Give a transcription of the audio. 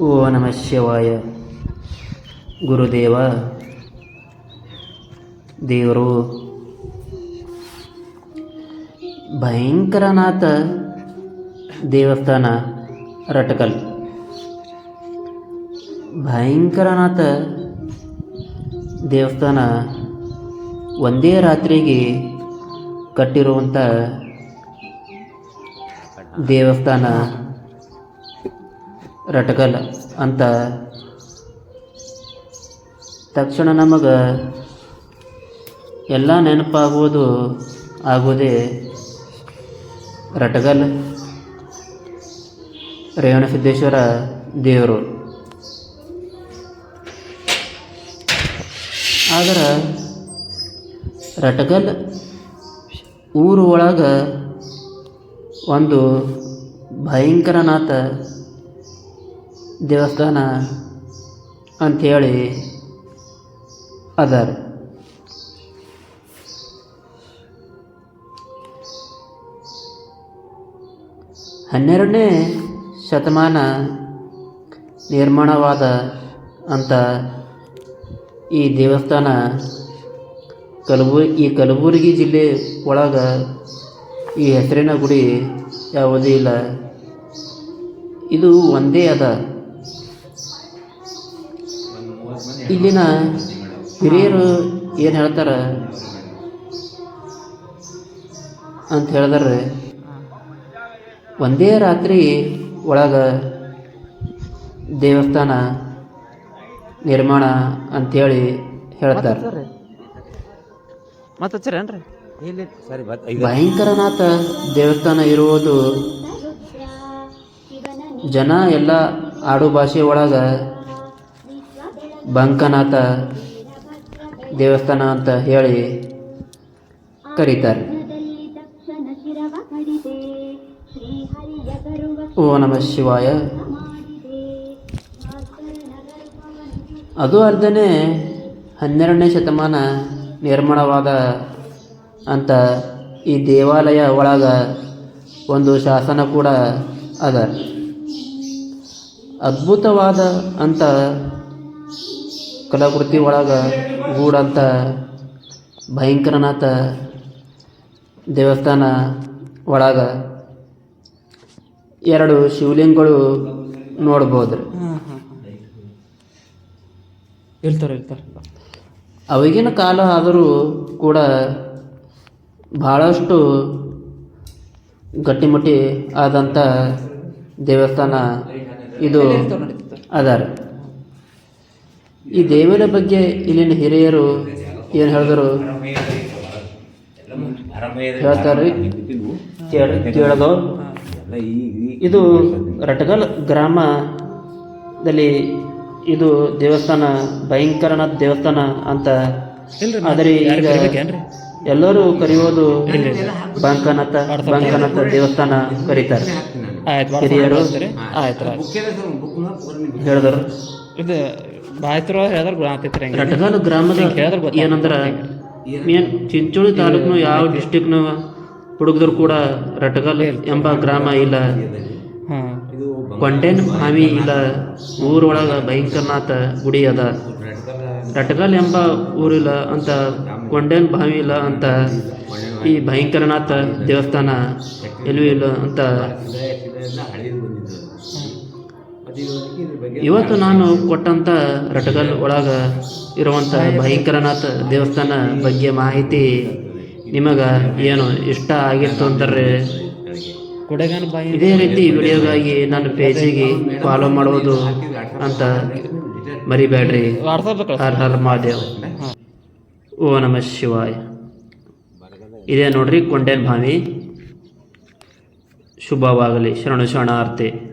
ಓ ನಮಃ ಶಿವಾಯ ಗುರುದೇವ ದೇವರು ಭಯಂಕರನಾಥ ದೇವಸ್ಥಾನ ರಟಕಲ್. ಭಯಂಕರನಾಥ ದೇವಸ್ಥಾನ ಒಂದೇ ರಾತ್ರಿಗೆ ಕಟ್ಟಿರುವಂಥ ದೇವಸ್ಥಾನ ರಟಕಲ್ ಅಂತ. ತಕ್ಷಣ ನಮಗೆ ಎಲ್ಲ ನೆನಪಾಗುವುದು ಆಗುವುದೇ ರಟಗಲ್. ರೇವಣಸಿದ್ದೇಶ್ವರ ದೇವರು. ಆದ್ರೆ ರಟಗಲ್ ಊರು ಒಳಗೆ ಒಂದು ಭಯಂಕರನಾಥ ದೇವಸ್ಥಾನ ಅಂಥೇಳಿ ಅದಾರ. ಹನ್ನೆರಡನೇ ಶತಮಾನ ನಿರ್ಮಾಣವಾದ ಅಂತ ಈ ದೇವಸ್ಥಾನ ಕಲಬುರ್ಗಿ ಈ ಕಲಬುರಗಿ ಜಿಲ್ಲೆ ಒಳಗೆ ಈ ಹೆಸರಿನ ಗುಡಿ ಯಾವುದೂ ಇಲ್ಲ. ಇದು ಒಂದೇ ಅದ. ಇಲ್ಲಿನ ಹಿರಿಯರು ಏನು ಹೇಳ್ತಾರೆ? ಅಂತ ಹೇಳಿದ್ರೆ ಒಂದೇ ರಾತ್ರಿ ಒಳಗೆ ದೇವಸ್ಥಾನ ನಿರ್ಮಾಣ ಅಂಥೇಳಿ ಹೇಳ್ತಾರೆ. ಮತ್ತೆ ಹಚ್ಚಿರೇನ್ರಿ ಇಲ್ಲಿ ಸರಿ ಬತ್ ಭಯಂಕರನಾಥ ದೇವಸ್ಥಾನ ಇರುವುದು ಜನ ಎಲ್ಲ ಆಡು ಭಾಷೆ ಒಳಗೆ ಬಂಕನಾಥ ದೇವಸ್ಥಾನ ಅಂತ ಹೇಳಿ ಕರೀತಾರೆ. ಓ ನಮ ಶಿವಾಯ. ಅದು ಅಲ್ಲದೆ ಹನ್ನೆರಡನೇ ಶತಮಾನ ನಿರ್ಮಾಣವಾದ ಅಂತ ಈ ದೇವಾಲಯ ಒಳಗ ಒಂದು ಶಾಸನ ಕೂಡ ಅದ. ಅದ್ಭುತವಾದ ಅಂತ ಕಲಾಕೃತಿ ಒಳಗೆ ಗೂಡಂತ ಭಯಂಕರನಾಥ ದೇವಸ್ಥಾನ ಒಳಗೆ ಎರಡು ಶಿವಲಿಂಗಗಳು ನೋಡ್ಬೋದು ಇರ್ತಾರೆ ಇರ್ತಾರೆ ಅವಾಗಿನ ಕಾಲ ಆದರೂ ಕೂಡ ಭಾಳಷ್ಟು ಗಟ್ಟಿಮುಟ್ಟಿ ಆದಂಥ ದೇವಸ್ಥಾನ ಇದು ಅದಾರ ಈ ದೇವರ ಬಗ್ಗೆ ಇಲ್ಲಿನ ಹಿರಿಯರು ಏನು ಹೇಳಿದರು? ಹೇಳ್ತಾರೆ. ಕೇಳಿ ಕೇಳೋದು. ಇದು ರಟಗಲ್ ಗ್ರಾಮದಲ್ಲಿ ಇದು ದೇವಸ್ಥಾನ ಭಯಂಕರನಾಥ ದೇವಸ್ಥಾನ ಅಂತ. ಆದರೆ ಈಗ ಎಲ್ಲರೂ ಕರೆಯೋದು ಬಂಕನಾಥ ಬಂಕನಾಥ ದೇವಸ್ಥಾನ ಕರೀತಾರೆ. ಹಿರಿಯರು ಆಯ್ತು ಹೇಳಿದರು ಹೇಳಿದ್ರು. ಇದು ಬಾಯ್ತಿರೋ ಹೇಳಿದ್ರೆ ಗೊತ್ತಾಗ್ತೈತ್ರಿ ಹಂಗೆ. ರಟಗಾಲ ಗ್ರಾಮದ ಹೇಳಿದ್ರೆ. ಏನಂದ್ರ ಮೇನ್ ಚಿಂಚೋಳಿ ತಾಲೂಕ್ನು ಯಾವ ಡಿಸ್ಟಿಕ್ನು ಹುಡುಗದ್ರು ಕೂಡ ರಟಗಲ್ ಎಂಬ ಗ್ರಾಮ ಇಲ್ಲ. ಹಾಂ. ಕೊಂಡೇನ್ ಬಾವಿ ಇಲ್ಲ. ಊರೊಳಗ ಭಯಂಕರನಾಥ ಗುಡಿ ಅದ. ರಟಗಾಲ್ ಎಂಬ ಊರಿಲ್ಲ ಅಂತ ಕೊಂಡೇನ್ ಭಾವಿ ಇಲ್ಲ ಅಂತ ಈ ಭಯಂಕರನಾಥ ದೇವಸ್ಥಾನ ಎಲ್ಲೂ ಇಲ್ಲ ಅಂತ ಇವತ್ತು ನಾನು ಕೊಟ್ಟಂಥ ರಟಗಲ್ ಒಳಗೆ ಇರುವಂಥ ಭಯಂಕರನಾಥ ದೇವಸ್ಥಾನ ಬಗ್ಗೆ ಮಾಹಿತಿ ನಿಮಗೆ ಏನು ಇಷ್ಟ ಆಗಿತ್ತು ಅಂತಾರೆ ಇದೇ ರೀತಿ ವಿಡಿಯೋಗಾಗಿ ನನ್ನ ಪೇಜಿಗೆ ಫಾಲೋ ಮಾಡೋದು ಅಂತ ಮರಿಬೇಡ್ರಿ. ಹರ್ ಹರ್ ಮಹಾದೇವ್. ಓ ನಮ ಶಿವಾಯ. ಇದೇ ನೋಡ್ರಿ ಕೊಂಡೇನ್ ಭಾವಿ. ಶುಭವಾಗಲಿ. ಶರಣ ಶರಣಾರ್ಥಿ.